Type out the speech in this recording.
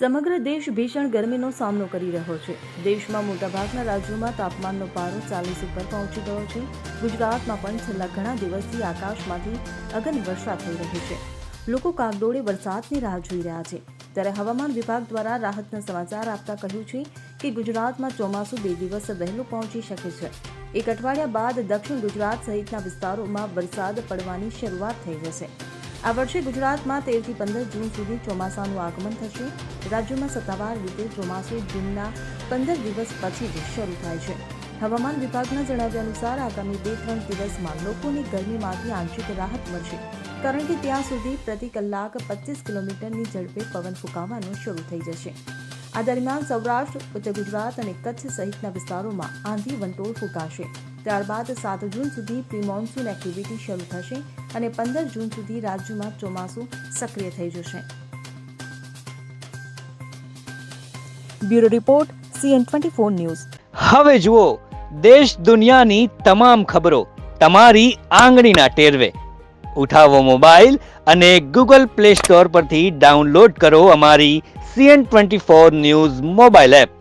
સમગ્ર દેશ ભીષણ ગરમીનો સામનો કરી રહ્યો છે. દેશમાં મોટાભાગના રાજ્યોમાં તાપમાનનો પારો ચાલીસ ઉપર પહોંચી ગયો છે. ગુજરાતમાં પણ છેલ્લા ઘણા દિવસથી આકાશમાંથી અગન વર્ષા થઈ રહી છે. લોકો કાગડોળે વરસાદની રાહ જોઈ રહ્યા છે. ત્યારે હવામાન વિભાગ દ્વારા રાહતના સમાચાર આપતા કહ્યું છે કે ગુજરાતમાં ચોમાસું બે દિવસ વહેલું પહોંચી શકે છે. એક અઠવાડિયા બાદ દક્ષિણ ગુજરાત સહિતના વિસ્તારોમાં વરસાદ પડવાની શરૂઆત થઈ જશે. આ વર્ષે ગુજરાતમાં તેરથી પંદર જૂન સુધી ચોમાસાનું આગમન થશે. રાજ્યમાં સત્તાવાર રીતે ચોમાસું જૂનના પંદર દિવસ પછી જ શરૂ થાય છે. હવામાન વિભાગના જણાવ્યા અનુસાર આગામી બે ત્રણ દિવસમાં લોકોને ગરમીમાંથી આંશિક રાહત મળશે, કારણ કે ત્યાં સુધી પ્રતિ કલાક પચીસ કિલોમીટરની ઝડપે પવન ફૂંકાવાનું શરૂ થઈ જશે. આ દરમિયાન સૌરાષ્ટ્ર, ઉત્તર ગુજરાત અને કચ્છ સહિતના વિસ્તારોમાં આંધી વંટોળ ફૂંકાશે. ત્યારબાદ સાત જૂન સુધી પ્રી મોન્સૂન એક્ટિવિટી શરૂ થશે અને પંદર જૂન સુધી રાજ્યમાં ચોમાસું સક્રિય થઈ જશે. Bureau report, CN twenty four news. હવે જુઓ, દેશ દુનિયાની તમામ ખબરો તમારી આંગળીના ટેરવે. ઉઠાવો મોબાઈલ અને ગૂગલ પ્લે સ્ટોર પરથી ડાઉનલોડ કરો અમારી CN twenty four news mobile app.